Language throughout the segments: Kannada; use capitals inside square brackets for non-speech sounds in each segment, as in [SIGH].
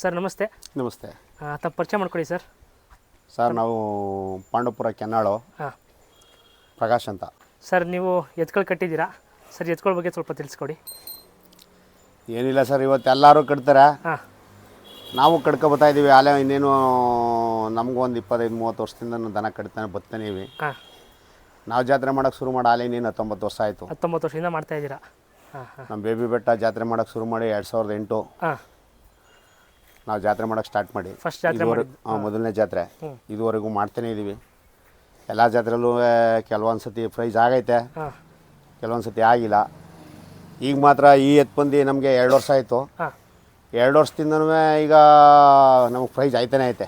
ಸರ್ ನಮಸ್ತೆ. ನಮಸ್ತೆ. ತಮ್ಮ ಪರಿಚಯ ಮಾಡ್ಕೊಡಿ ಸರ್. ಸರ್ ನಾವು ಪಾಂಡವಪುರ ಕೆನ್ನಾಳು. ಹಾಂ. ಪ್ರಕಾಶ್ ಅಂತ. ಸರ್ ನೀವು ಎತ್ಕೊಳ್ಳಿ ಕಟ್ಟಿದ್ದೀರಾ? ಸರ್ ಎತ್ಕೊಳ್ಳಿ ಬಗ್ಗೆ ಸ್ವಲ್ಪ ತಿಳಿಸ್ಕೊಡಿ. ಏನಿಲ್ಲ ಸರ್ ಇವತ್ತು ಎಲ್ಲರೂ ಕಟ್ತಾರೆ. ಹಾಂ. ನಾವು ಕಡ್ಕೊಬತ್ತಾ ಇದ್ದೀವಿ. ಆಲೆ ಇನ್ನೇನು ನಮಗೂ ಒಂದು ಇಪ್ಪತ್ತೈದು ಮೂವತ್ತು ವರ್ಷದಿಂದ ನಾನು ದನ ಕಟ್ತಾನೆ ಬರ್ತಾನೆ ಇವಿ. ಹಾಂ. ನಾವು ಜಾತ್ರೆ ಮಾಡೋಕ್ಕೆ ಶುರು ಮಾಡಿ ಅಲ್ಲೇ ಇನ್ನೇನು ಹತ್ತೊಂಬತ್ತು ವರ್ಷ ಆಯಿತು. ಹತ್ತೊಂಬತ್ತು ವರ್ಷದಿಂದ ಮಾಡ್ತಾ ಇದ್ದೀರಾ? ಹಾಂ ಹಾಂ. ನಮ್ಮ ಬೇಬಿ ಬೆಟ್ಟ ಜಾತ್ರೆ ಮಾಡೋಕ್ಕೆ ಶುರು ಮಾಡಿ ಎರಡು ಸಾವಿರದ ಎಂಟು. ಹಾಂ. ನಾವು ಜಾತ್ರೆ ಮಾಡೋಕೆ ಸ್ಟಾರ್ಟ್ ಮಾಡಿ. ಫಸ್ಟ್ ಜಾತ್ರೆ ಇದುವರೆಗೂ ಹಾಂ ಮೊದಲನೇ ಜಾತ್ರೆ. ಇದುವರೆಗೂ ಮಾಡ್ತಾನೆ ಇದ್ದೀವಿ ಎಲ್ಲ ಜಾತ್ರೆಲ್ಲೂ ಕೆಲವೊಂದು ಸತಿ ಪ್ರೈಸ್ ಆಗೈತೆ. ಹಾಂ. ಕೆಲವೊಂದು ಸತಿ ಆಗಿಲ್ಲ. ಈಗ ಮಾತ್ರ ಈ ಎತ್ಪಂದಿ ನಮಗೆ ಎರಡು ವರ್ಷ ಆಯಿತು. ಹಾಂ. ಎರಡು ವರ್ಷದಿಂದನೂ ಈಗ ನಮಗೆ ಪ್ರೈಸ್ ಆಯ್ತಾನೆ ಐತೆ.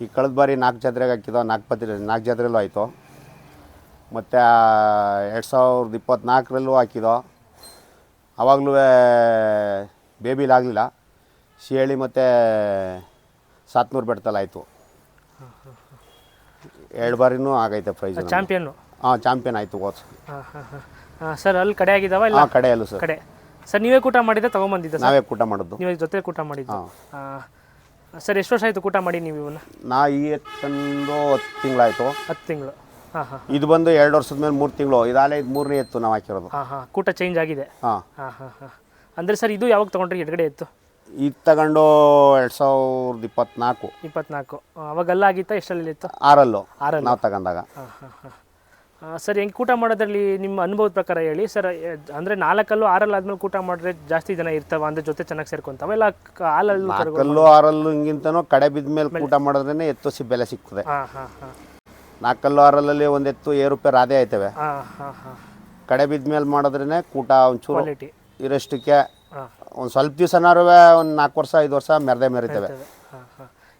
ಈ ಕಳೆದ ಬಾರಿ ನಾಲ್ಕು ಜಾತ್ರೆಗೆ ಹಾಕಿದೋ ನಾಲ್ಕು ಪತಿ ನಾಲ್ಕು ಜಾತ್ರೆಯಲ್ಲೂ ಆಯಿತು. ಮತ್ತು ಎರಡು ಸಾವಿರದ ಇಪ್ಪತ್ತ್ನಾಲ್ಕರಲ್ಲೂ ಹಾಕಿದೋ ಆವಾಗಲೂ ಬೇಬಿಲಾಗಲಿಲ್ಲ ಶಿಯಳಿ ಮತ್ತು ಸಾತ್ನೂರು ಬೆಟ್ಟದಲ್ಲಿ ಆಯಿತು. ಎರಡು ಬಾರಿನೂ ಆಗೈತೆ ಪ್ರೈಸ್ ಚಾಂಪಿಯನ್ನು ಹಾಂ ಚಾಂಪಿಯನ್ ಆಯಿತು ಹೋದ್ ಸರ್ ಅಲ್ಲಿ ಕಡೆ ಆಗಿದಾವ ಇಲ್ಲ? ಕಡೆ ಅಲ್ಲೂ ಸರ್. ಕಡೆ. ಸರ್ ನೀವೇ ಕೂಟ ಮಾಡಿದ್ದೆ ತೊಗೊಂಬಂದಿದ್ದೆ ನಾವೇ ಕೂಟ ಮಾಡೋದು ನೀವೇ ಜೊತೆ ಕೂಟ ಮಾಡಿದ್ದು? ಸರ್ ಎಷ್ಟು ವರ್ಷ ಆಯಿತು ಕೂಟ ಮಾಡಿ ನೀವು ಇವನ್ನ? ನಾ ಈ ತಂದು ಹತ್ತು ತಿಂಗಳಾಯಿತು ಹತ್ತು ತಿಂಗಳು. ಹಾಂ ಹಾಂ ಇದು ಬಂದು ಎರಡು ವರ್ಷದ ಮೇಲೆ ಮೂರು ತಿಂಗಳು. ಇದಾಲೆ ಇದು ಮೂರನೇ ಎತ್ತು ನಾವು ಹಾಕಿರೋದು. ಹಾಂ ಹಾಂ. ಕೂಟ ಚೇಂಜ್ ಆಗಿದೆ. ಹಾಂ. ಹಾಂ ಹಾಂ ಹಾಂ. ಅಂದರೆ ಸರ್ ಇದು ಯಾವಾಗ ತೊಗೊಂಡ್ರಿ? ಎಡಗಡೆ ಇತ್ತು ಇದು ತಗೊಂಡು ಎರಡು ಸಾವಿರದ ಇಪ್ಪತ್ನಾಲ್ಕು. ಇಪ್ಪತ್ನಾಲ್ಕು. ಅವಾಗೆಲ್ಲ ಆಗಿತ್ತಾ? ಎಷ್ಟರಲ್ಲಿ ಇತ್ತು? ಆರಲ್ಲು. ಆರಲ್ಲು. ನಾವು ತಗೊಂಡಾಗ. ಸರ್ ಹೆಂಗೆ ಕೂಟ ಮಾಡೋದ್ರಲ್ಲಿ ನಿಮ್ಮ ಅನುಭವದ ಪ್ರಕಾರ ಹೇಳಿ. ಸರ್ ಅಂದರೆ ನಾಲ್ಕಲ್ಲೂ ಆರಲ್ಲಿ ಆದ್ಮೇಲೆ ಕೂಟ ಮಾಡಿದ್ರೆ ಜಾಸ್ತಿ ಜನ ಇರ್ತಾವ ಅಂದ್ರೆ ಜೊತೆ ಚೆನ್ನಾಗಿ ಸೇರ್ಕೊಂತಾವೆ? ಇಲ್ಲ ಹಾಲಲ್ಲೂ ನಾಲ್ಕಲ್ಲು ಆರಲ್ಲು ಹಿಂಗಿಂತನೂ ಕಡೆ ಬಿದ್ದ ಮೇಲೆ. ಊಟ ಮಾಡಿದ್ರೇ ಎತ್ತು ಸಿ ಬೆಲೆ ಸಿಗ್ತದೆ. ಹಾಂ ಹಾಂ ಹಾಂ. ನಾಲ್ಕಲ್ಲು ಆರಲ್ಲಲ್ಲಿ ಒಂದು ಎತ್ತು ಏರು ರೂಪಾಯಿ ರಾಧೆ ಆಯ್ತವೆ. ಹಾಂ ಹಾಂ ಹಾಂ. ಕಡೆ ಬಿದ್ದ ಮೇಲೆ ಮಾಡಿದ್ರೇ ಕೂಟ ಒಂಚೂರು ಇರೋಷ್ಟಕ್ಕೆ ಒಂದು ಸ್ವಲ್ಪ ದಿವಸನಾರು ಒಂದು ನಾಲ್ಕು ವರ್ಷ ಐದು ವರ್ಷ ಮೆರೆದೇ ಮೆರಿತವೆ.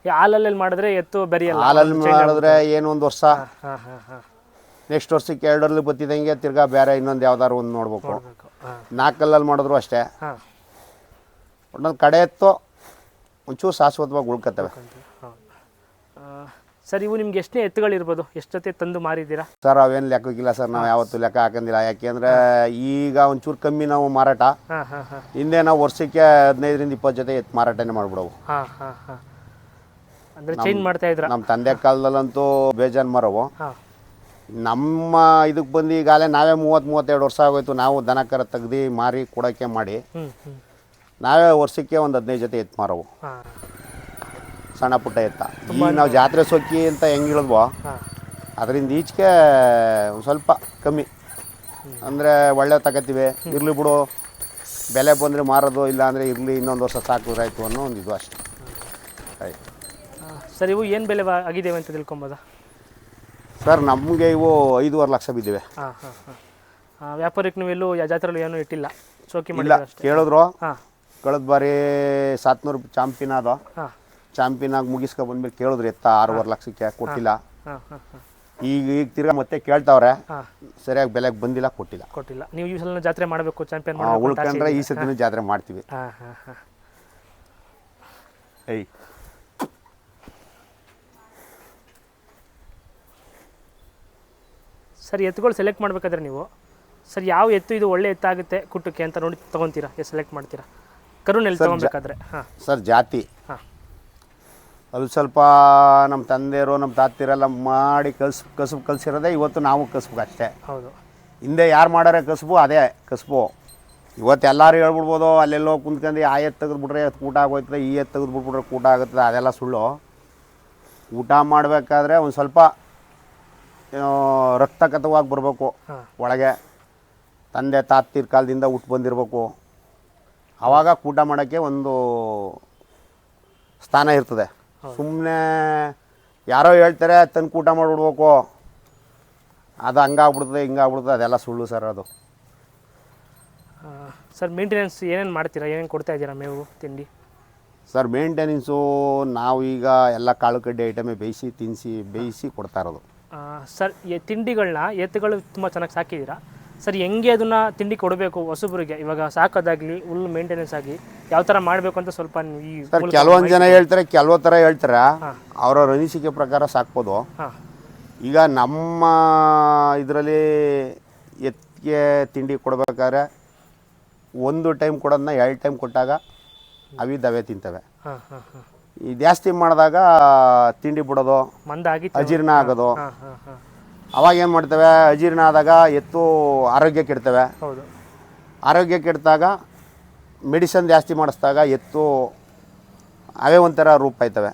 ಈ ಹಾಲಲ್ಲಿ ಮಾಡಿದ್ರೆ ಎತ್ತು ಬೆರೆಯಲ್ಲ ಹಾಲಲ್ಲಿ ಮಾಡಿದ್ರೆ ಏನು ಒಂದು ವರ್ಷ? ಹಾಂ ಹಾಂ ಹಾಂ ನೆಕ್ಸ್ಟ್ ವರ್ಷಕ್ಕೆ ಎರಡರಲ್ಲಿ ಬತ್ತಿದಂಗೆ ತಿರ್ಗಾ ಬೇರೆ ಇನ್ನೊಂದು ಯಾವ್ದಾರು ಒಂದು ನೋಡ್ಬೇಕು. ನಾಲ್ಕಲ್ಲಲ್ಲಿ ಮಾಡಿದ್ರು ಅಷ್ಟೇ. ಹಾಂ. ಒಟ್ಟೊಂದು ಕಡೆ ಎತ್ತು ಒಂಚೂರು ಶಾಶ್ವತವಾಗಿ ಉಳ್ಕತ್ತವೆ. ಸರ್ ಇವು ನಿಮ್ಗೆ ಎಷ್ಟನೇ ಎತ್ತುಗಳಿರ್ಬೋದು ಎಷ್ಟೊತ್ತೆ ತಂದು ಮಾರಿದ್ದೀರಾ? ಸರ್ ಅವೇನು ಲೆಕ್ಕಕ್ಕಿಲ್ಲ ಸರ್ ನಾವು ಯಾವತ್ತೂ ಲೆಕ್ಕ ಹಾಕಂದಿಲ್ಲ. ಯಾಕೆಂದ್ರೆ ಈಗ ಒಂಚೂರು ಕಮ್ಮಿ ನಾವು ಮಾರಾಟ. ಹಾಂ ಹಾಂ ಹಾಂ. ಹಿಂದೆ ನಾವು ವರ್ಷಕ್ಕೆ ಹದಿನೈದರಿಂದ ಇಪ್ಪತ್ತು ಜೊತೆ ಎತ್ತು ಮಾರಾಟನೇ ಮಾಡ್ಬಿಡವು. ಹಾಂ ಹಾಂ ಹಾಂ. ಅಂದರೆ ಚೇಂಜ್ ಮಾಡ್ತಾ ಇದ್ರ ನಮ್ಮ ತಂದೆ ಕಾಲದಲ್ಲಂತೂ ಬೇಜಾನ್ ಮರವು. ಹಾಂ. ನಮ್ಮ ಇದಕ್ಕೆ ಬಂದು ಈಗಾಗಲೇ ನಾವೇ ಮೂವತ್ತು ಮೂವತ್ತೆರಡು ವರ್ಷ ಆಗೋಯ್ತು. ನಾವು ದನ ಕರ ತೆಗ್ದು ಮಾರಿ ಕೊಡೋಕ್ಕೆ ಮಾಡಿ. ಹ್ಞೂ ಹ್ಞೂ ನಾವೇ ವರ್ಷಕ್ಕೆ ಒಂದು ಹದಿನೈದು ಜೊತೆ ಎತ್ತು ಮಾರವು. ಹಾಂ. ಸಣ್ಣ ಪುಟ್ಟ ಎತ್ತ. ಈಗ ನಾವು ಜಾತ್ರೆ ಸೊಕ್ಕಿ ಅಂತ ಹೆಂಗೆ ಹೇಳಿದ್ವೋ ಅದರಿಂದ ಈಚೆಗೆ ಸ್ವಲ್ಪ ಕಮ್ಮಿ. ಅಂದರೆ ಒಳ್ಳೆ ತಗೋತೀವಿ. ಇರಲಿ ಬಿಡು ಬೆಲೆ ಬಂದರೆ ಮಾರೋದು ಇಲ್ಲ ಅಂದರೆ ಇರಲಿ ಇನ್ನೊಂದು ವರ್ಷ ಸಾಕಿದ್ರಾಯ್ತು ಅನ್ನೋ ಒಂದು ಇದು ಅಷ್ಟೆ. ಆಯ್ತು. ಸರ್ ಇವು ಏನು ಬೆಲೆ ಆಗಿದ್ದೇವೆ ಅಂತ ತಿಳ್ಕೊಬೋದಾ? ಸರ್ ನಮಗೆ ಇವು ಐದೂವರೆ ಲಕ್ಷ ಬಿದ್ದಿವೆ. ಹಾಂ ಹಾಂ ಹಾಂ. ವ್ಯಾಪಾರಕ್ಕೆ ನೀವು ಎಲ್ಲೂ ಜಾತ್ರೆಲ್ಲೂ ಏನೂ ಇಟ್ಟಿಲ್ಲ? ಸೋಕಿ ಮಾಡಿಲ್ಲ ಕೇಳಿದ್ರು. ಕಳೆದ ಬಾರಿ ಸಾತ್ನೂರು ಚಾಂಪಿಯನ್ ಅದು ಹಾಂ. ಚಾಂಪಿಯನ್ ಆಗಿ ಮುಗಿಸ್ಕೊ ಬಂದ್ಮೇಲೆ ಕೇಳಿದ್ರು ಎತ್ತ ಆರೂವರೆ ಲಕ್ಷಕ್ಕೆ ಕೊಟ್ಟಿಲ್ಲ? ಈಗ ಈಗ ತಿರ್ಗಾ ಮತ್ತೆ ಕೇಳ್ತಾವ್ರೆ ಸರಿಯಾಗಿ ಬೆಲೆಗೆ ಬಂದಿಲ್ಲ ಕೊಟ್ಟಿಲ್ಲ. ಕೊಟ್ಟಿಲ್ಲ. ನೀವು ಈ ಸಲ ಜಾತ್ರೆ ಮಾಡಬೇಕು ಚಾಂಪಿಯನ್ ಉಳ್ಕೊಂಡ್ರೆ ಈ ಸತಿನೂ ಜಾತ್ರೆ ಮಾಡ್ತೀವಿ. ಏಯ್. ಸರ್ ಎತ್ತುಗಳು ಸೆಲೆಕ್ಟ್ ಮಾಡ್ಬೇಕಾದ್ರೆ ನೀವು ಸರ್ ಯಾವ ಎತ್ತು ಇದು ಒಳ್ಳೆ ಎತ್ತಾಗುತ್ತೆ ಕುಟ್ಟಕ್ಕೆ ಅಂತ ನೋಡಿ ತಗೊಂತೀರಾ ಸೆಲೆಕ್ಟ್ ಮಾಡ್ತೀರಾ? ಕರುನಲ್ಲಿ ತಗೊಬೇಕಾದ್ರೆ? ಹಾಂ. ಸರ್ ಜಾತಿ. ಹಾಂ. ಅದು ಸ್ವಲ್ಪ ನಮ್ಮ ತಂದೆಯರು ನಮ್ಮ ತಾತಿರೆಲ್ಲ ಮಾಡಿ ಕಲ್ಸ್ ಕಸುಬು ಕಲ್ಸಿರೋದೇ ಇವತ್ತು ನಾವು ಕಸುಬು ಅಷ್ಟೇ ಹೌದು. ಹಿಂದೆ ಯಾರು ಮಾಡಾರೆ ಕಸುಬು ಅದೇ ಕಸುಬು. ಇವತ್ತು ಎಲ್ಲರೂ ಹೇಳ್ಬಿಡ್ಬೋದು ಅಲ್ಲೆಲ್ಲೋ ಕುಂತ್ಕೊಂಡು ಆ ಎತ್ತು ತೆಗೆದ್ಬಿಟ್ರೆ ಊಟ ಆಗೋಯ್ತದೆ ಈ ಎತ್ತು ತೆಗೆದ್ಬಿಟ್ಬಿಟ್ರೆ ಊಟ ಆಗುತ್ತದೆ ಅದೆಲ್ಲ ಸುಳ್ಳು. ಊಟ ಮಾಡಬೇಕಾದ್ರೆ ಒಂದು ಸ್ವಲ್ಪ ರಕ್ತಕತವಾಗಿ ರಕ್ತಗತವಾಗಿ ಬರಬೇಕು ಒಳಗೆ. ತಂದೆ ತಾತಿರ ಕಾಲದಿಂದ ಹುಟ್ಟು ಬಂದಿರಬೇಕು. ಆವಾಗ ಊಟ ಮಾಡೋಕ್ಕೆ ಒಂದು ಸ್ಥಾನ ಇರ್ತದೆ. ಸುಮ್ಮನೆ ಯಾರೋ ಹೇಳ್ತಾರೆ ತಂದು ಊಟ ಮಾಡಿಬಿಡ್ಬೇಕು. ಅದು ಹಂಗಾಗ್ಬಿಡ್ತದೆ ಹಿಂಗಾಗ್ಬಿಡ್ತದೆ ಅದೆಲ್ಲ ಸುಳ್ಳು ಸರ್ ಅದು. ಸರ್ ಮೇಂಟೆನೆನ್ಸ್ ಏನೇನು ಮಾಡ್ತೀರಾ? ಏನೇನು ಕೊಡ್ತಾ ಇದ್ದೀರಾ ಮೇವು ತಿಂಡಿ? ಸರ್ ಮೇಂಟೆನೆನ್ಸು ನಾವು ಈಗ ಎಲ್ಲ ಕಾಳು ಕಡ್ಡಿ ಐಟಮೇ ಬೇಯಿಸಿ ತಿನ್ನಿಸಿ ಬೇಯಿಸಿ ಕೊಡ್ತಾ ಇರೋದು. ಸರ್ ತಿಂಡಿಗಳನ್ನ ಎತ್ತುಗಳು ತುಂಬ ಚೆನ್ನಾಗಿ ಸಾಕಿದ್ದೀರಾ? ಸರ್ ಹೆಂಗೆ ಅದನ್ನ ತಿಂಡಿ ಕೊಡಬೇಕು ಹೊಸಬ್ರಿಗೆ? ಇವಾಗ ಸಾಕೋದಾಗಲಿ ಹುಲ್ ಮೇಂಟೆನೆನ್ಸ್ ಆಗಿ ಯಾವ ಥರ ಮಾಡಬೇಕು ಅಂತ ಸ್ವಲ್ಪ ಈ ಸರ್ ಕೆಲವೊಂದು ಜನ ಹೇಳ್ತಾರೆ ಕೆಲವು ಥರ ಹೇಳ್ತಾರೆ. ಅವರ ಅವ್ರವ್ರ ಅನಿಸಿಕೆ ಪ್ರಕಾರ ಸಾಕ್ಬೋದು. ಈಗ ನಮ್ಮ ಇದರಲ್ಲಿ ಎತ್ತಿಗೆ ತಿಂಡಿ ಕೊಡ್ಬೇಕಾದ್ರೆ ಒಂದು ಟೈಮ್ ಕೊಡೋದನ್ನ ಎರಡು ಟೈಮ್ ಕೊಟ್ಟಾಗ ಅವಿದ್ದವೇ ತಿಂತವೆ. ಈ ಜಾಸ್ತಿ ಮಾಡಿದಾಗ ತಿಂಡಿ ಬಿಡೋದು ಅಜೀರ್ಣ ಆಗೋದು. ಅವಾಗ ಏನು ಮಾಡ್ತವೆ? ಅಜೀರ್ಣ ಆದಾಗ ಎತ್ತು ಆರೋಗ್ಯ ಕೆಡ್ತವೆ. ಹೌದು. ಆರೋಗ್ಯ ಕೆಡ್ತಾಗ ಮೆಡಿಸನ್ ಜಾಸ್ತಿ ಮಾಡಿಸ್ದಾಗ ಎತ್ತು ಅವೇ ಒಂಥರ ರೂಪ ಆಯ್ತವೆ.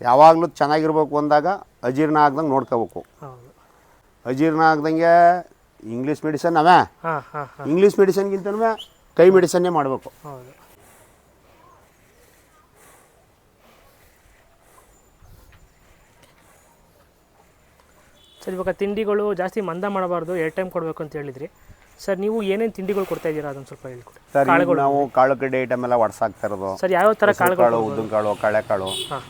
ಯಾವಾಗಲೂ ಚೆನ್ನಾಗಿರ್ಬೇಕು ಅಂದಾಗ ಅಜೀರ್ಣ ಆಗ್ದಂಗೆ ನೋಡ್ಕೋಬೇಕು. ಅಜೀರ್ಣ ಆಗ್ದಂಗೆ ಇಂಗ್ಲೀಷ್ ಮೆಡಿಸನ್ ಅವೇ. ಇಂಗ್ಲೀಷ್ ಮೆಡಿಸನ್ಗಿಂತನೂ ಕೈ ಮೆಡಿಸನ್ನೇ ಮಾಡಬೇಕು. ಸರ್ ಇವಾಗ ತಿಂಡಿಗಳು ಜಾಸ್ತಿ ಮಂದ ಮಾಡಬಾರ್ದು ಎರಡು ಟೈಮ್ ಕೊಡಬೇಕು ಅಂತ ಹೇಳಿದ್ರಿ. ಸರ್ ನೀವು ಏನೇನು ತಿಂಡಿಗಳು ಕೊಡ್ತಾ ಇದ್ದೀರಾ? ಅದನ್ನು ಸ್ವಲ್ಪ ಹೇಳ್ಕೊಡಿ. ಸರ್ ಈಗ ನಾವು ಕಾಳು ಕಡ್ಡಿ ಐಟಮ್ ಎಲ್ಲ ಒಡ್ಸಾಕ್ತಾ ಇರೋದು. ಸರ್ ಯಾವ ಥರ ಕಾಳು ಕಾಳುಗಳು ಉದ್ದಿನ ಕಾಳು ಕಳೆಕಾಳು ಹಾಂ.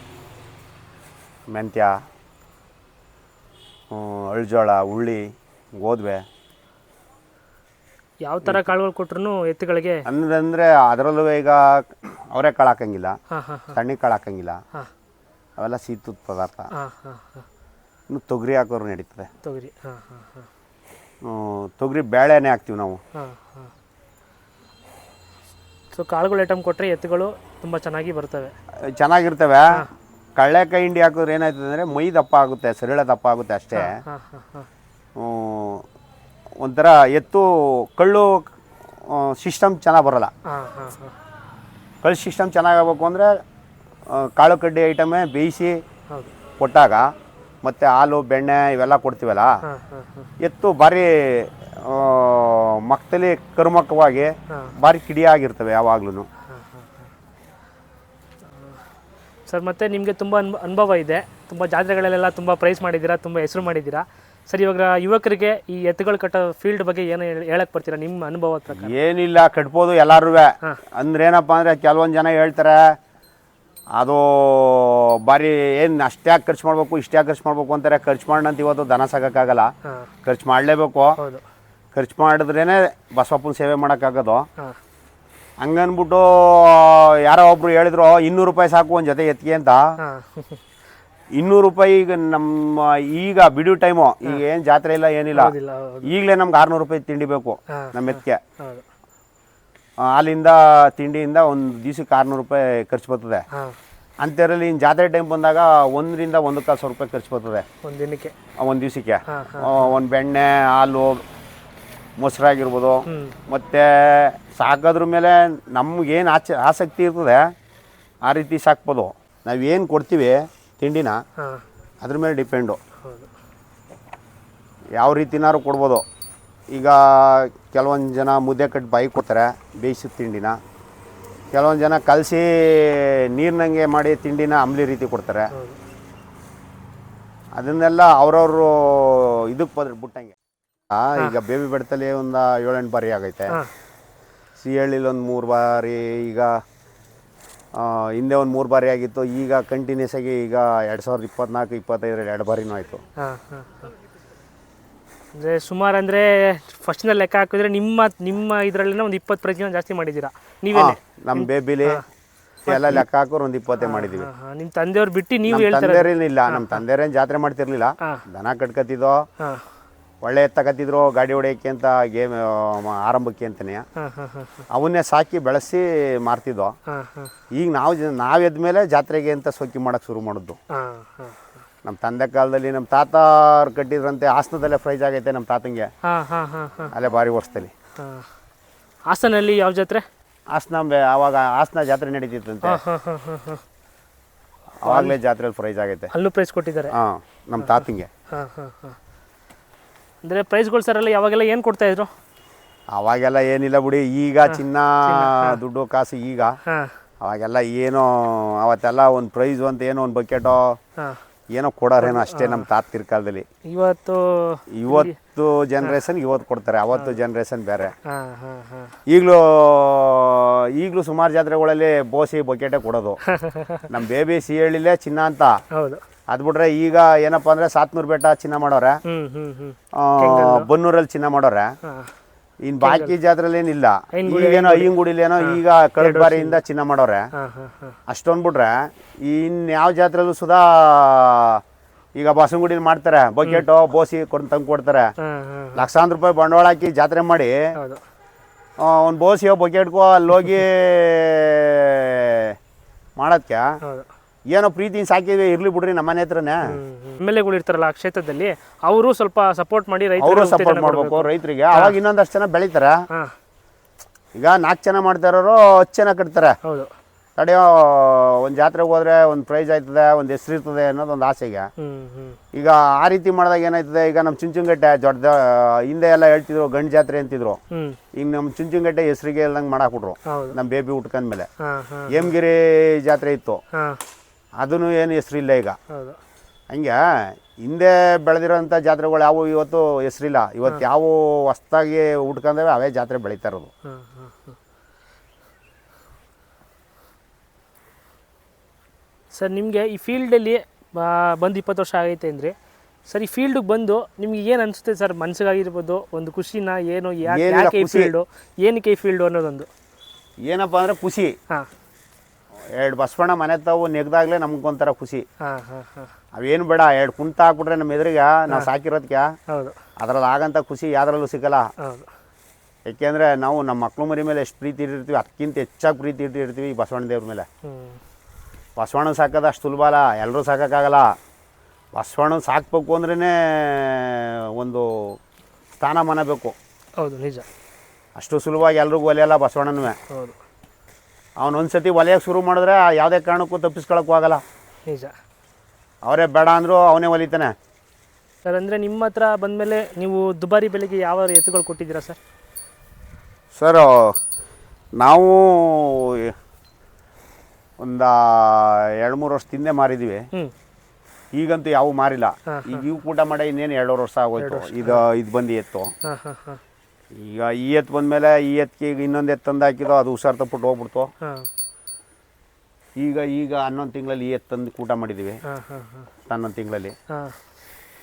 ಮೆಂತ್ಯ ಅಳ್ಜೋಳ ಉಳ್ಳಿ ಗೋದ್ವೆ. ಯಾವ ಥರ ಕಾಳುಗಳು ಕೊಟ್ರು ಎತ್ತುಗಳಿಗೆ? ಅಂದ್ರೆ ಅಂದ್ರೆ ಅದರಲ್ಲೂ ಈಗ ಅವರೇ ಕಾಳು ಹಾಕಂಗಿಲ್ಲ ಹಾಂ ಕಾಳು ಹಾಕಂಗಿಲ್ಲ. ಹಾಂ. ಅವೆಲ್ಲ ಸೀತದ ಪದಾರ್ಥ ಹಾಂ ಹಾಂ ಹಾಂ. ಇನ್ನು ತೊಗರಿ ಹಾಕೋರು ನಡೀತದೆ. ತೊಗರಿ ಹಾಂ ಹಾಂ ಹಾಂ. ಹ್ಮ್, ತೊಗರಿ ಬೇಳೆನೇ ಹಾಕ್ತೀವಿ ನಾವು. ಹಾಂ ಹಾಂ. ಸೊ ಕಾಳುಗಳು ಐಟಮ್ ಕೊಟ್ಟರೆ ಎತ್ತುಗಳು ತುಂಬ ಚೆನ್ನಾಗಿ ಬರ್ತವೆ. ಚೆನ್ನಾಗಿರ್ತವೆ. ಕಳ್ಳೆಕಾಯಿ ಹಿಂಡಿ ಹಾಕಿದ್ರೆ ಏನಾಯ್ತದೆ ಅಂದರೆ ಮೈ ದಪ್ಪ ಆಗುತ್ತೆ ಸರಿಳ ದಪ್ಪ ಆಗುತ್ತೆ ಅಷ್ಟೇ. ಹಾಂ ಹಾಂ ಹಾಂ ಹ್ಮ್, ಒಂಥರ ಎತ್ತು ಕಳ್ಳು ಸಿಸ್ಟಮ್ ಚೆನ್ನಾಗಿ ಬರೋಲ್ಲ. ಹಾಂ ಹಾಂ ಹಾಂ. ಕಳ್ಳು ಸಿಸ್ಟಮ್ ಚೆನ್ನಾಗಾಗಬೇಕು ಅಂದರೆ ಕಾಳು ಕಡ್ಡಿ ಐಟಮೇ ಬೇಯಿಸಿ ಹೌದು. ಕೊಟ್ಟಾಗ ಮತ್ತು ಹಾಲು ಬೆಣ್ಣೆ ಇವೆಲ್ಲ ಕೊಡ್ತೀವಲ್ಲ? ಎತ್ತು ಭಾರಿ ಮಕ್ಕದಲ್ಲಿ ಕರ್ಮಕವಾಗಿ ಭಾರಿ ಕಿಡಿಯಾಗಿರ್ತವೆ ಯಾವಾಗ್ಲೂ ಸರ್ ಮತ್ತೆ ನಿಮಗೆ ತುಂಬ ಅನ್ಭ ಅನುಭವ ಇದೆ. ತುಂಬ ಜಾತ್ರೆಗಳಲ್ಲೆಲ್ಲ ತುಂಬ ಪ್ರೈಸ್ ಮಾಡಿದ್ದೀರಾ ತುಂಬ ಹೆಸರು ಮಾಡಿದ್ದೀರಾ. ಸರ್ ಇವಾಗ ಯುವಕರಿಗೆ ಈ ಎತ್ತುಗಳು ಕಟ್ಟೋ ಫೀಲ್ಡ್ ಬಗ್ಗೆ ಏನು ಹೇಳಕ್ಕೆ ಬರ್ತೀರಾ ನಿಮ್ಮ ಅನುಭವ ಏನಿಲ್ಲ ಕಟ್ಬೋದು ಎಲ್ಲಾರು. ಅಂದ್ರೆ ಏನಪ್ಪಾ ಅಂದ್ರೆ ಕೆಲವೊಂದು ಜನ ಹೇಳ್ತಾರೆ ಅದು ಭಾರಿ ಏನು ಅಷ್ಟೇ ಖರ್ಚು ಮಾಡಬೇಕು ಇಷ್ಟೇ ಖರ್ಚು ಮಾಡಬೇಕು ಅಂತಾರೆ ಖರ್ಚು ಮಾಡೋಣಂತ ಇವತ್ತು ದನ ಸಾಕೋಕ್ಕಾಗಲ್ಲ. ಖರ್ಚು ಮಾಡಲೇಬೇಕು. ಖರ್ಚು ಮಾಡಿದ್ರೇ ಬಸವಪ್ಪನ ಸೇವೆ ಮಾಡೋಕ್ಕಾಗೋದು. ಹಂಗನ್ಬಿಟ್ಟು ಯಾರೋ ಒಬ್ರು ಹೇಳಿದ್ರು ಇನ್ನೂರು ರೂಪಾಯಿ ಸಾಕು ಒಂದು ಜೊತೆ ಎತ್ತಿಗೆ ಅಂತ. ಇನ್ನೂರು ರೂಪಾಯಿ ಈಗ ನಮ್ಮ ಈಗ ಬಿಡು ಟೈಮು ಈಗ ಏನು ಜಾತ್ರೆ ಇಲ್ಲ ಏನಿಲ್ಲ. ಈಗಲೇ ನಮ್ಗೆ ಆರ್ನೂರು ರೂಪಾಯಿ ತಿಂಡಿ ಬೇಕು ನಮ್ಮ ಎತ್ತಿಗೆ. ಹಾಲಿಂದ ತಿಂಡಿಯಿಂದ ಒಂದು ದಿವ್ಸಕ್ಕೆ ಆರುನೂರು ರೂಪಾಯಿ ಖರ್ಚು ಬರ್ತದೆ. ಅಂತೇರಲ್ಲಿ ಇನ್ನು ಜಾತ್ರೆ ಟೈಮ್ ಬಂದಾಗ ಒಂದರಿಂದ ಒಂದು ಕಾಲು ಸಾವಿರ ರೂಪಾಯಿ ಖರ್ಚು ಬರ್ತದೆ. ಒಂದು ದಿನಕ್ಕೆ. ಒಂದು ದಿವಸಕ್ಕೆ. ಒಂದು ಬೆಣ್ಣೆ ಹಾಲು ಮೊಸರಾಗಿರ್ಬೋದು ಮತ್ತು ಸಾಕೋದ್ರ ಮೇಲೆ ನಮಗೇನು ಆಚ ಆಸಕ್ತಿ ಇರ್ತದೆ ಆ ರೀತಿ ಸಾಕ್ಬೋದು. ನಾವೇನು ಕೊಡ್ತೀವಿ ತಿಂಡಿನ ಅದ್ರ ಮೇಲೆ ಡಿಪೆಂಡು. ಯಾವ ರೀತಿನಾರು ಕೊಡ್ಬೋದು. ಈಗ ಕೆಲವೊಂದು ಜನ ಮುದ್ದೆ ಕಟ್ಟಿ ಬಾಯಿ ಕೊಡ್ತಾರೆ ಬೇಯಿಸಿದ ತಿಂಡಿನ. ಕೆಲವೊಂದು ಜನ ಕಲಸಿ ನೀರಿನಂಗೆ ಮಾಡಿ ತಿಂಡಿನ ಅಂಬ್ಲಿ ರೀತಿ ಕೊಡ್ತಾರೆ. ಅದನ್ನೆಲ್ಲ ಅವ್ರವ್ರು ಇದಕ್ಕೆ ಬಂದ್ರೆ ಬಿಟ್ಟಂಗೆ. ಈಗ ಬೇಬಿ ಬೆಡ್ತಲ್ಲಿ ಒಂದು ಏಳೆಂಟು ಬಾರಿ ಆಗೈತೆ. ಸಿ ಸಿಹಳ್ಳಿಲಿ ಒಂದು ಮೂರು ಬಾರಿ ಈಗ ಹಿಂದೆ ಒಂದು ಮೂರು ಬಾರಿ ಆಗಿತ್ತು. ಈಗ ಕಂಟಿನ್ಯೂಸ್ ಆಗಿ ಈಗ ಎರಡು ಸಾವಿರದ ಇಪ್ಪತ್ನಾಲ್ಕು ಇಪ್ಪತ್ತೈದರಲ್ಲಿ ಎರಡು ಬಾರಿನೂ ಆಯಿತು. ಅಂದರೆ ಸುಮಾರು ಅಂದರೆ ಫಸ್ಟ್ನಲ್ಲಿ ಲೆಕ್ಕ ಹಾಕಿದ್ರೆ ನಿಮ್ಮ ನಿಮ್ಮ ಇದರಲ್ಲಿನ ಒಂದು ಇಪ್ಪತ್ತು ಪ್ರತಿನ ಜಾಸ್ತಿ ಮಾಡಿದ್ದೀರಾ? ನೀವೇ ನಮ್ಮ ಬೇಬಿಲಿ ಎಲ್ಲ ಲೆಕ್ಕ ಹಾಕೋರು ಒಂದು ಇಪ್ಪತ್ತೇ ಮಾಡಿದ್ದೀವಿ ನಿಮ್ಮ ತಂದೆಯವ್ರು ಬಿಟ್ಟು ನೀವು ತಂದೆಯರೇನಿಲ್ಲ ನಮ್ಮ ತಂದೆಯರೇನು ಜಾತ್ರೆ ಮಾಡ್ತಿರ್ಲಿಲ್ಲ. ದನ ಕಟ್ಕತ್ತಿದ್ದೋ ಹಾಂ. ಒಳ್ಳೆ ಎತ್ತಕತ್ತಿದ್ರು ಗಾಡಿ ಹೊಡೆಯೋಕ್ಕೆ ಅಂತ ಗೇಮ್ ಆರಂಭಕ್ಕೆ ಅಂತಾನೆ. ಅವನ್ನೇ ಸಾಕಿ ಬೆಳೆಸಿ ಮಾರ್ತಿದ್ದೋ ಈಗ ನಾವು ನಾವೆದ್ಮೇಲೆ ನಾವು ಮೇಲೆ ಜಾತ್ರೆಗೆ ಅಂತ ಸೋಕಿ ಮಾಡೋಕ್ಕೆ ಶುರು ಮಾಡಿದ್ದು. ನಮ್ಮ ತಂದೆ ಕಾಲದಲ್ಲಿ ನಮ್ಮ ತಾತ ಅವ್ರು ಕಟ್ಟಿದ್ರಂತೆ ಹಾಸನದಲ್ಲೇ ಪ್ರೈಜ್ ಆಗೈತೆ ನಮ್ಮ ತಾತಂಗೆ. ಹಾಂ ಹಾಂ ಹಾಂ ಹಾಂ. ಅಲ್ಲೇ ಭಾರಿ ವರ್ಷದಲ್ಲಿ ಹಾಸನಲ್ಲಿ ಯಾವ ಜಾತ್ರೆ? ಹಾಸನ ಆವಾಗ ಹಾಸನ ಜಾತ್ರೆ ನಡೀತಿತ್ತಂತೆ. ಹಾಂ ಹಾಂ ಹಾಂ ಹಾಂ ಹಾಂ. ಆವಾಗಲೇ ಜಾತ್ರೆಯಲ್ಲಿ ಪ್ರೈಸ್ ಆಗೈತೆ. ಅಲ್ಲೂ ಪ್ರೈಸ್ ಕೊಟ್ಟಿದ್ದಾರೆ? ಹಾಂ ನಮ್ಮ ತಾತಂಗೆ. ಹಾಂ ಹಾಂ ಹಾಂ. ಅಂದರೆ ಪ್ರೈಸ್ಗಳು ಸರ್ ಎಲ್ಲ ಯಾವಾಗೆಲ್ಲ ಏನು ಕೊಡ್ತಾಯಿದ್ರು ಅವಾಗೆಲ್ಲ ಏನಿಲ್ಲ ಬಿಡಿ ಈಗ ಚಿನ್ನ ದುಡ್ಡು ಕಾಸು ಈಗ. ಹಾಂ. ಅವಾಗೆಲ್ಲ ಏನೋ ಅವತ್ತೆಲ್ಲ ಒಂದು ಪ್ರೈಸ್ ಅಂತ ಏನೋ ಒಂದು ಬಕೆಟೋ ಹಾಂ. ಏನೋ ಕೊಡೋರೇನೋ ಅಷ್ಟೇ ನಮ್ಮ ತಾತ ಕಾಲದಲ್ಲಿ ಇವತ್ತು ಇವತ್ತು ಜನ್ರೇಷನ್ ಇವತ್ತು ಕೊಡ್ತಾರೆ ಅವತ್ತು ಜನ್ರೇಷನ್ ಬೇರೆ. ಈಗಲೂ ಈಗಲೂ ಸುಮಾರು ಜಾತ್ರೆಗಳಲ್ಲಿ ಬೋಸಿ ಬಕೆಟೇ ಕೊಡೋದು. [LAUGHS] ನಮ್ಮ ಬೇಬಿ ಸಿ ಹೇಳಿಲ್ಲೇ ಚಿನ್ನ ಅಂತ. ಅದು ಬಿಟ್ರೆ ಈಗ ಏನಪ್ಪ ಅಂದ್ರೆ ಸಾತ್ನೂರು ಬೆಟ್ಟ ಚಿನ್ನ ಮಾಡೋರೆ. ಬನ್ನೂರಲ್ಲಿ ಚಿನ್ನ ಮಾಡೋರೆ. ಹಾಂ ಇನ್ನು ಬಾಕಿ ಜಾತ್ರೆಲಿ ಏನಿಲ್ಲ ಈಗೇನೋ ಅಯ್ಯಂಗುಡಿಲೇನೋ ಈಗ ಕಳೆದ ಬಾರಿಯಿಂದ ಚಿನ್ನ ಮಾಡೋರೆ. ಅಷ್ಟೊಂದು ಬಿಟ್ರೆ ಇನ್ಯಾವ ಜಾತ್ರೆಲ್ಲೂ ಸುದಾ ಈಗ ಬಸವನಗುಡಿಲಿ ಮಾಡ್ತಾರೆ. ಬಕೆಟು ಬೋಸಿ ಕೊಡ್ ತಂದು ಕೊಡ್ತಾರೆ. ಲಕ್ಷಾಂತರ ರೂಪಾಯಿ ಬಂಡವಾಳ ಹಾಕಿ ಜಾತ್ರೆ ಮಾಡಿ ಒಂದು ಬೋಸಿಯೋ ಬಕೆಟ್ಗೋ ಅಲ್ಲಿ ಹೋಗಿ [LAUGHS] ಮಾಡೋದಕ್ಕೆ ಏನೋ ಪ್ರೀತಿ ಸಾಕಿದ್ವಿ ಇರ್ಲಿ ಬಿಡ್ರಿ ನಮ್ಮ ಮನೆ ಹತ್ರನೇ. ಎಂ ಎಲ್ ಎಗಳು ಇರ್ತಾರಲ್ಲ ಆ ಕ್ಷೇತ್ರದಲ್ಲಿ ಅವರು ಸ್ವಲ್ಪ ಸಪೋರ್ಟ್ ಮಾಡಿ ಅವರು ರೈತರು ಸಪೋರ್ಟ್ ಮಾಡಬೇಕು ರೈತರಿಗೆ. ಅವಾಗ ಇನ್ನೊಂದಷ್ಟು ಜನ ಬೆಳಿತಾರೆ. ಹಾಂ. ಈಗ ನಾಲ್ಕು ಜನ ಮಾಡ್ತಾ ಇರೋರು ಹತ್ತು ಜನ ಕಟ್ತಾರೆ. ಹೌದು. ತಡೆಯೋ ಒಂದು ಜಾತ್ರೆಗೆ ಹೋದ್ರೆ ಒಂದು ಪ್ರೈಸ್ ಆಯ್ತದೆ ಒಂದು ಹೆಸರು ಇರ್ತದೆ ಅನ್ನೋದು ಒಂದು ಆಸೆಗೆ. ಈಗ ಆ ರೀತಿ ಮಾಡಿದಾಗ ಏನಾಯ್ತದೆ ಈಗ ನಮ್ಮ ಚುಂಚುಂಗಟ್ಟೆ ದೊಡ್ಡ ಹಿಂದೆ ಎಲ್ಲ ಹೇಳ್ತಿದ್ರು ಗಂಡು ಜಾತ್ರೆ ಅಂತಿದ್ರು. ಈಗ ನಮ್ಮ ಚುಂಚುಂಗಟ್ಟೆ ಹೆಸರಿಗೆ ಇಲ್ದಂಗೆ ಮಾಡಾಕ್ಬಿಟ್ರು ಹೌದು. ನಮ್ಮ ಬೇಬಿ ಉಟ್ಕೊಂಡ್ಮೇಲೆ ಮೇಲೆ ಹಾಂ. ಹೇಮಗಿರಿ ಜಾತ್ರೆ ಇತ್ತು. ಹಾಂ. ಅದನ್ನು ಏನು ಹೆಸರಿಲ್ಲ ಈಗ. ಹೌದು. ಹಂಗೆ ಹಿಂದೆ ಬೆಳೆದಿರೋಂಥ ಜಾತ್ರೆಗಳು ಯಾವುವು ಇವತ್ತು ಹೆಸರಿಲ್ಲ. ಇವತ್ತು ಯಾವ ಹೊಸ್ದಾಗಿ ಉಟ್ಕೊಂಡವೆ ಅವೇ ಜಾತ್ರೆ ಬೆಳೀತಾ ಇರೋದು. ಸರ್ ನಿಮಗೆ ಈ ಫೀಲ್ಡಲ್ಲಿ ಬಂದು ಇಪ್ಪತ್ತು ವರ್ಷ ಆಗೈತೆ ಅಂದರೆ ಸರ್ ಈ ಫೀಲ್ಡಿಗೆ ಬಂದು ನಿಮ್ಗೆ ಏನು ಅನಿಸುತ್ತೆ ಸರ್? ಮನಸ್ಸಿಗಾಗಿರ್ಬೋದು ಒಂದು ಖುಷಿನ ಏನು ಯಾಕೆ ಯಾಕೆ ಈ ಫೀಲ್ಡು ಏನಕ್ಕೆ ಈ ಫೀಲ್ಡು ಅನ್ನೋದೊಂದು. ಏನಪ್ಪ ಅಂದರೆ ಖುಷಿ. ಹಾಂ. ಎರಡು ಬಸವಣ್ಣ ಮನೆ ತಾವು ನೆಗ್ದಾಗಲೇ ಒಂಥರ ಖುಷಿ. ಅವೇನು ಬೇಡ ಎರಡು ಕುಂಟ ಹಾಕ್ಬಿಟ್ರೆ ನಮ್ಮ ಎದುರಿಗೆ ನಾವು ಸಾಕಿರೋದಕ್ಕೆ ಅದ್ರಲ್ಲಿ ಆಗಂಥ ಖುಷಿ ಯಾವ್ದ್ರಲ್ಲೂ ಸಿಗಲ್ಲ ಏಕೆಂದರೆ ನಾವು ನಮ್ಮ ಮಕ್ಳು ಮರಿ ಮೇಲೆ ಎಷ್ಟು ಪ್ರೀತಿ ಇಟ್ಟಿರ್ತೀವಿ ಅದಕ್ಕಿಂತ ಹೆಚ್ಚಾಗಿ ಪ್ರೀತಿ ಇಟ್ಟಿರ್ತೀವಿ ಈ ಬಸವಣ್ಣ ದೇವ್ರ ಮೇಲೆ. ಬಸವಣ್ಣ ಸಾಕೋದು ಅಷ್ಟು ಸುಲಭ ಅಲ್ಲ ಎಲ್ಲರೂ ಸಾಕೋಕ್ಕಾಗಲ್ಲ. ಬಸವಣ್ಣ ಸಾಕ್ಬೇಕು ಅಂದ್ರೇ ಒಂದು ಸ್ಥಾನಮಾನ ಬೇಕು. ಹೌದು ನಿಜ. ಅಷ್ಟು ಸುಲಭವಾಗಿ ಎಲ್ರಿಗೂ ಒಲೆಯಲ್ಲ ಬಸವಣ್ಣನೂ ಹೌದು. ಅವನು ಒಂದು ಸತಿ ಒಲೆಯಕ್ಕೆ ಶುರು ಮಾಡಿದ್ರೆ ಯಾವುದೇ ಕಾರಣಕ್ಕೂ ತಪ್ಪಿಸ್ಕೊಳಕ್ಕೂ ಆಗಲ್ಲ. ನಿಜ. ಅವರೇ ಬೇಡ ಅಂದರೂ ಅವನೇ ಒಲಿತಾನೆ. ಸರ್ ಅಂದರೆ ನಿಮ್ಮ ಹತ್ರ ಬಂದಮೇಲೆ ನೀವು ದುಬಾರಿ ಬೆಲೆಗೆ ಯಾವ ಎತ್ತುಗಳು ಕೊಟ್ಟಿದ್ದೀರಾ ಸರ್? ಸರ್ ನಾವು ಒಂದು ಎರಡು ಮೂರು ವರ್ಷ ಹಿಂದೆ ಮಾರಿದ್ವಿ. ಹ್ಞೂ ಈಗಂತೂ ಯಾವ ಮಾರಿಲ್ಲ. ಈಗ ಇವು ಕೂಟ ಮಾಡಿ ಇನ್ನೇನು ಎರಡೂವರೆ ವರ್ಷ ಆಗೋಯ್ತು. ಇದು ಇದು ಬಂದು ಎತ್ತು. ಹಾಂ ಹಾಂ ಹಾಂ. ಈಗ ಈ ಎತ್ ಬಂದ್ಮೇಲೆ ಈ ಎತ್ತಿಗೆ ಈಗ ಇನ್ನೊಂದು ಎತ್ತು ತಂದು ಹಾಕಿದೋ ಅದು ಹುಷಾರ್ ತಪ್ಪಿಟ್ಟು ಹೋಗ್ಬಿಡ್ತು. ಈಗ ಈಗ ಹನ್ನೊಂದು ತಿಂಗಳಲ್ಲಿ ಈ ಎತ್ತು ತಂದು ಕೂಟ ಮಾಡಿದ್ದೀವಿ ಹನ್ನೊಂದು ತಿಂಗಳಲ್ಲಿ.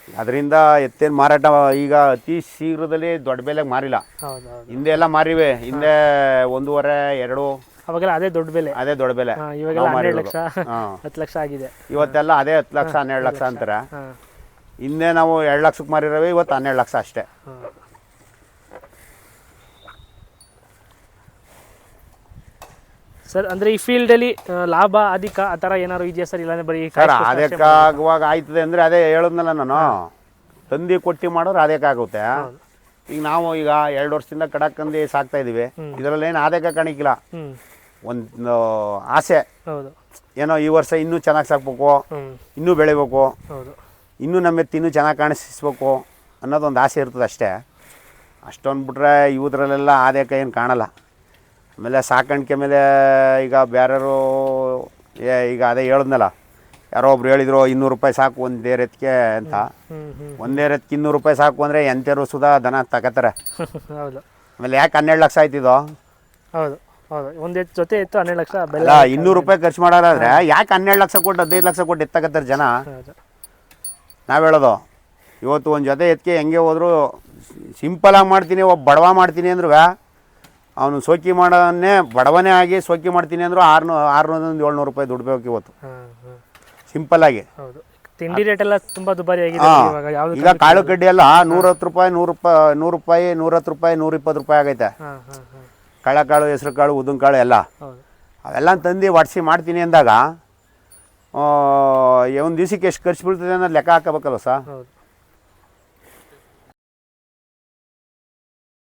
ಅದರಿಂದ ಎತ್ತೇನು ಮಾರಾಟ ಈಗ ಅತಿ ಶೀಘ್ರದಲ್ಲಿ ದೊಡ್ಡ ಬೆಲೆಗೆ ಮಾರಿಲ್ಲ. ಹೌದು ಎಲ್ಲ ಮಾರಿವೆ. ಹಿಂದೆ ಒಂದೂವರೆ ಎರಡು. ಅವಾಗೆಲ್ಲ ಅದೇ ದೊಡ್ಡ ಬೆಲೆ. ಅದೇ ದೊಡ್ಡ ಬೆಲೆ. ಇವಾಗೆಲ್ಲ ಹನ್ನೆರಡು. ಲಕ್ಷ. ಹತ್ತು ಲಕ್ಷ ಆಗಿದೆ. ಇವತ್ತೆಲ್ಲ ಅದೇ ಹತ್ತು ಲಕ್ಷ ಹನ್ನೆರಡು ಲಕ್ಷ ಅಂತಾರೆ. ಹಿಂದೆ ನಾವು ಎರಡು ಲಕ್ಷಕ್ಕೆ ಮಾರಿರೋವೆ ಇವತ್ತು ಹನ್ನೆರಡು ಲಕ್ಷ ಅಷ್ಟೇ. ಸರ್ ಅಂದ್ರೆ ಈ ಫೀಲ್ಡ್ ಅಲ್ಲಿ ಲಾಭ ಅಧಿಕ ಆ ತರ ಏನಾದ್ರು ಇದೆಯಾ ಸರ್? ಇಲ್ಲಾಂದ್ರೆ ಬರೀ ಸರ್ ಅದಕ್ಕಾಗುವಾಗ ಆಯ್ತದೆ ಅಂದ್ರೆ ಅದೇ ಹೇಳಿದ್ನಲ್ಲ ನಾನು. ತಂದಿ ಕೊಟ್ಟಿ ಮಾಡೋರು ಅದಕ್ಕಾಗುತ್ತೆ ಈಗ ನಾವು ಈಗ ಎರಡು ವರ್ಷದಿಂದ ಕಡಕಂದಿ ಸಾಕ್ತಾ ಇದೀವಿ. ಇದರಲ್ಲೇನು ಆದಾಯ ಕಾಣಿಕಿಲ್ಲ. ಒಂದು ಆಸೆ. ಏನೋ ಈ ವರ್ಷ ಇನ್ನೂ ಚೆನ್ನಾಗಿ ಸಾಕ್ಬೇಕು. ಇನ್ನೂ ಬೆಳಿಬೇಕು. ಇನ್ನೂ ನಮ್ಮ ಎತ್ತಿ ಇನ್ನೂ ಚೆನ್ನಾಗಿ ಕಾಣಿಸ್ಬೇಕು ಅನ್ನೋದೊಂದು ಆಸೆ ಇರ್ತದೆ ಅಷ್ಟೇ. ಅಷ್ಟೊಂದು ಬಿಟ್ರೆ ಇವುದ್ರಲ್ಲೆಲ್ಲ ಆದಾಯ ಏನು ಕಾಣಲ್ಲ. ಆಮೇಲೆ ಸಾಕಾಣಿಕೆ ಮೇಲೆ ಈಗ ಬೇರೆಯವರು ಏ ಈಗ ಅದೇ ಹೇಳಿದ್ನಲ್ಲ ಯಾರೋ ಒಬ್ರು ಹೇಳಿದ್ರು ಇನ್ನೂರು ರೂಪಾಯಿ ಸಾಕು ಒಂದೇ ರೆತ್ಕೆ ಅಂತ. ಒಂದೇ ರೆತ್ಗೆ ಇನ್ನೂರು ರೂಪಾಯಿ ಸಾಕು ಅಂದರೆ ಎಂತೆರೂ ಸುಧಾ ದನ ತಗೋತಾರೆ. ಹೌದು. ಆಮೇಲೆ ಯಾಕೆ ಹನ್ನೆರಡು ಲಕ್ಷ ಆಯ್ತಿದ್ದು ಹೌದು ಹೌದು. ಒಂದೇ ಎತ್ತು ಜೊತೆ ಇತ್ತು ಹನ್ನೆರಡು ಲಕ್ಷ ಬೆಲೆ ಅಲ್ಲ ಇನ್ನೂರು ರೂಪಾಯಿ ಖರ್ಚು ಮಾಡೋದಾದ್ರೆ ಯಾಕೆ ಹನ್ನೆರಡು ಲಕ್ಷ ಕೊಟ್ಟು ಹದಿನೈದು ಲಕ್ಷ ಕೊಟ್ಟು ಎತ್ತಕತ್ತಾರೆ ಜನ? ಹೌದು. ನಾವು ಹೇಳೋದು ಇವತ್ತು ಒಂದು ಜೊತೆ ಎತ್ತಿಗೆ ಹೆಂಗೆ ಹೋದ್ರು ಸಿಂಪಲಾಗಿ ಮಾಡ್ತೀನಿ ಒಬ್ಬ ಬಡವ ಮಾಡ್ತೀನಿ ಅಂದ್ರೂ ಅವನು ಸೋಕಿ ಮಾಡೋನ್ನೇ ಬಡವನೇ ಆಗಿ ಸೋಕಿ ಮಾಡ್ತೀನಿ ಅಂದ್ರು ಆರ್ನೂ ಆರುನೂರಿಂದ ಏಳ್ನೂರು ರೂಪಾಯಿ ದುಡ್ಡು ಬೇಕು ಇವತ್ತು ಸಿಂಪಲ್ ಆಗಿ. ಹೌದು. ತಿಂಡಿ ರೇಟ್ ಎಲ್ಲ ತುಂಬಾ ದುಬಾರಿ ಆಗಿದೆ ಹಾಂ. ಇವಾಗ ಯಾವುದು ಈಗ ಕಾಳು ಕಡ್ಡಿ ಎಲ್ಲ ನೂರತ್ತು ರೂಪಾಯಿ ನೂರು ರೂಪಾಯಿ ನೂರು ರೂಪಾಯಿ ನೂರತ್ತು ರೂಪಾಯಿ ನೂರ ಇಪ್ಪತ್ತು ರೂಪಾಯಿ ಆಗೈತೆ. ಹಾಂ ಕಾಳು ಹೆಸರು ಕಳೆಕಾಳು ಹೆಸ್ರು ಕಾಳು ಉದ್ದಿನ ಕಾಳು ಎಲ್ಲ ಅವೆಲ್ಲ ತಂದು ಒಡಿಸಿ ಮಾಡ್ತೀನಿ ಅಂದಾಗ ಒಂದು ದಿವಸಕ್ಕೆ ಎಷ್ಟು ಖರ್ಚು ಬೀಳ್ತದೆ ಅನ್ನೋದು ಲೆಕ್ಕ ಹಾಕಬೇಕಲ್ಲ ಸರ್?